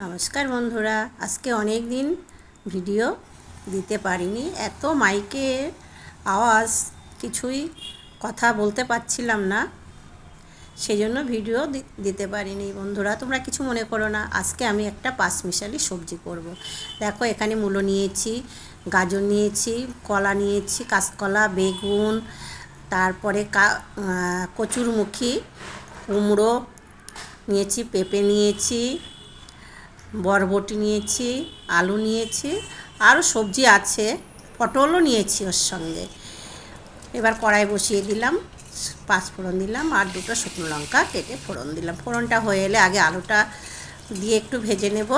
নমস্কার বন্ধুরা, আজকে অনেক দিন ভিডিও দিতে পারিনি, এত মাইকে আওয়াজ, কিছুই কথা বলতে পারছিলাম না সেই জন্য ভিডিও দিতে পারিনি বন্ধুরা, তোমরা কিছু মনে করো না, আজকে আমি একটা পাঁচমিশালি সবজি করব। দেখো, এখানে মূলো নিয়েছি, গাজর নিয়েছি, কলা নিয়েছি, কাঁচকলা, বেগুন, তারপরে কচুরমুখী, কুমড়ো নিয়েছি, পেঁপে নিয়েছি বরবটি নিয়েছি, আলু নিয়েছি, আরও সবজি আছে, পটলও নিয়েছি ওর সঙ্গে। এবার কড়াই বসিয়ে দিলাম, পাঁচ ফোড়ন দিলাম আর দুটো শুকনো লঙ্কা কেটে ফোড়ন দিলাম। ফোড়নটা হয়ে এলে আগে আলুটা দিয়ে একটু ভেজে নেব।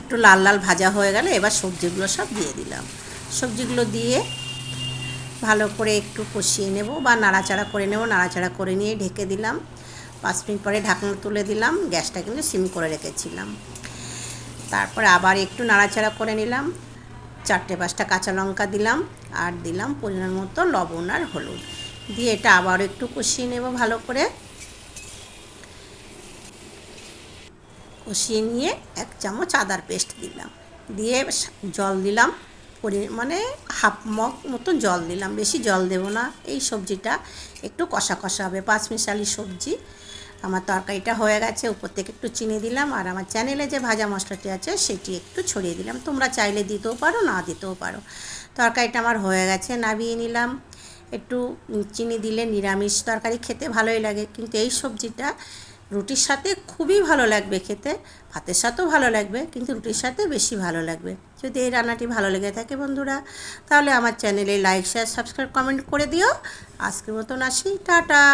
একটু লাল লাল ভাজা হয়ে গেলে এবার সবজিগুলো সব দিয়ে দিলাম। সবজিগুলো দিয়ে ভালো করে একটু কষিয়ে নেব বা নাড়াচাড়া করে নেব। নাড়াচাড়া করে নিয়ে ঢেকে দিলাম। পাঁচ মিনিট পরে ঢাকনা তুলে দিলাম, গ্যাসটা কিন্তু সিম করে রেখেছিলাম। তারপরে আবার একটু নাড়াচাড়া করে নিলাম, চারটে পাঁচটা কাঁচা লঙ্কা দিলাম, আর দিলাম পরিমাণ মতো লবণ আর হলুদ। দিয়ে এটা আবার একটু কষিয়ে নেব ভালো করে। কষিয়ে নিয়ে এক চামচ আদার পেস্ট দিলাম। দিয়ে জল দিলাম, পরি মানে হাফ মগ মতো জল দিলাম। বেশি জল দেবো না, এই সবজিটা একটু কষা কষা হবে পাঁচ মিশালি সবজি। আমার তরকারিটা হয়ে গেছে, উপর থেকে একটু চিনি দিলাম, আর আমার চ্যানেলে যে ভাজা মশলাটি আছে সেটি একটু ছড়িয়ে দিলাম। তোমরা চাইলে দিতেও পারো, না দিতেও পারো। তরকারিটা আমার হয়ে গেছে নাবিয়ে নিলাম। একটু চিনি দিলে নিরামিষ তরকারি খেতে ভালোই লাগে, কিন্তু এই সবজিটা রুটির সাথে খুবই ভালো লাগবে খেতে, ভাতের সাথেও ভালো লাগবে, কিন্তু রুটির সাথে বেশি ভালো লাগবে। যদি এই রান্নাটি ভালো লেগে থাকে বন্ধুরা, তাহলে আমার চ্যানেলে লাইক, শেয়ার, সাবস্ক্রাইব, কমেন্ট করে দিও। আজকের মতন আসি, টাটা!